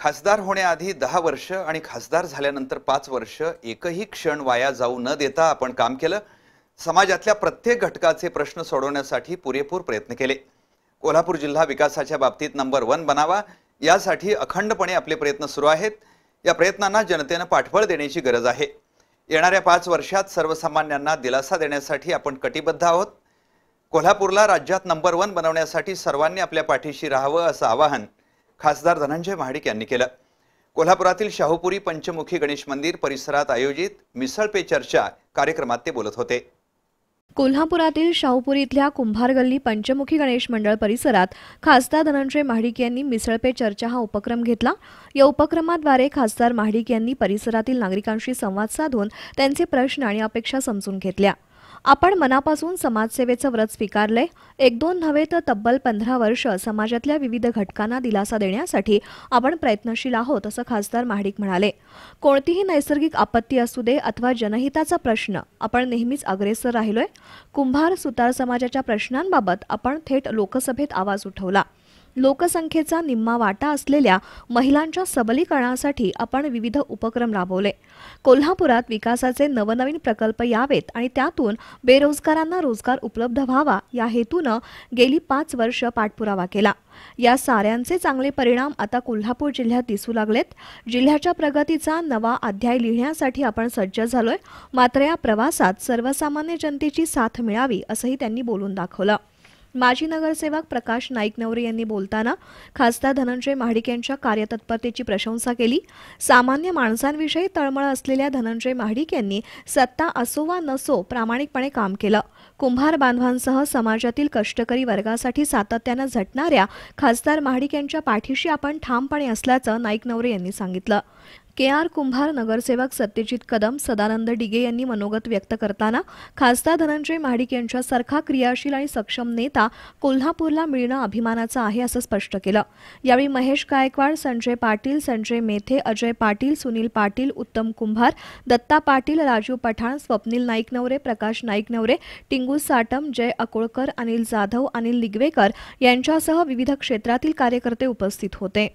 खासदार होण्याआधी दहा वर्ष आणि खासदार झाल्यानंतर पाच वर्ष एकही क्षण वाया जाऊ न देता आपण काम केलं. समाजातल्या प्रत्येक घटकाचे प्रश्न सोडवण्यासाठी पुरेपूर प्रयत्न केले. कोल्हापूर जिल्हा विकासाच्या बाबतीत नंबर वन बनावा यासाठी अखंडपणे आपले प्रयत्न सुरू आहेत. या प्रयत्नांना जनतेनं पाठबळ देण्याची गरज आहे. येणाऱ्या पाच वर्षात सर्वसामान्यांना दिलासा देण्यासाठी आपण कटिबद्ध आहोत. कोल्हापूरला राज्यात नंबर वन बनवण्यासाठी सर्वांनी आपल्या पाठीशी राहावं असं आवाहन खासदार धनंजय महाडिक यांनी केलं. कोल्हापुरातील शाहूपुरी पंचमुखी गणेश मंदिर परिसरात आयोजित मिसळ पे चर्चा कार्यक्रमात ते बोलत होते. कोल्हापुरातील शाहूपुरी इथल्या कुंभार गल्ली पंचमुखी गणेश मंडळ परिसरात खासदार धनंजय महाडिक यांनी मिसळपे चर्चा हा उपक्रम घेतला. या उपक्रमाद्वारे खासदार महाडिक यांनी परिसरातील नागरिकांशी संवाद साधून त्यांचे प्रश्न आणि अपेक्षा समजून घेतल्या. आपण मनापासून समाजसेवेचं व्रत स्वीकारलंय. एक दोन नव्हे तर तब्बल पंधरा वर्ष समाजातल्या विविध घटकांना दिलासा देण्यासाठी आपण प्रयत्नशील आहोत असं खासदार महाडिक म्हणाले. कोणतीही नैसर्गिक आपत्ती असू दे अथवा जनहिताचा प्रश्न आपण नेहमीच अग्रेसर राहिलोय. कुंभार सुतार समाजाच्या प्रश्नांबाबत आपण थेट लोकसभेत आवाज उठवला. लोकसंख्येचा निम्मा वाटा असलेल्या महिलांच्या सबलीकरणासाठी आपण विविध उपक्रम राबवले. कोल्हापुरात विकासाचे नवनवीन प्रकल्प यावेत आणि त्यातून बेरोजगारांना रोजगार उपलब्ध व्हावा या हेतूनं गेली पाच वर्ष पाठपुरावा केला. या साऱ्यांचे चांगले परिणाम आता कोल्हापूर जिल्ह्यात दिसू लागलेत. जिल्ह्याच्या प्रगतीचा नवा अध्याय लिहिण्यासाठी आपण सज्ज झालोय. मात्र या प्रवासात सर्वसामान्य जनतेची साथ मिळावी असंही त्यांनी बोलून दाखवलं. माजी नगरसेवक प्रकाश नाईक नवरे यांनी बोलताना खासदार धनंजय महाडिक यांच्या कार्यतत्परतेची प्रशंसा केली. सामान्य माणसांविषयी तळमळ असलेल्या धनंजय महाडिक यांनी सत्ता असो वा नसो प्रामाणिकपणे काम केलं. कुंभार बांधवांसह समाजातील कष्टकरी वर्गासाठी सातत्यानं झटणाऱ्या खासदार महाडिक यांच्या पाठीशी आपण ठामपणे असल्याचं नाईक नवरे यांनी सांगितलं. के आर कुंभार नगरसेवक सत्यजित कदम सदानंद डिगे यांनी मनोगत व्यक्त करताना खासदार धनंजय महाडिक यांच्यासारखा क्रियाशील आणि सक्षम नेता कोल्हापूरला मिळणं अभिमानाचं आहे असं स्पष्ट केलं. यावेळी महेश गायकवाड संजय पाटील संजय मेथे अजय पाटील सुनील पाटील उत्तम कुंभार दत्ता पाटील राजू पठाण स्वप्नील नाईक नवरे प्रकाश नाईक नवरे टिंगू साटम जय अकोळकर अनिल जाधव अनिल लिगवेकर यांच्यासह विविध क्षेत्रातील कार्यकर्ते उपस्थित होते.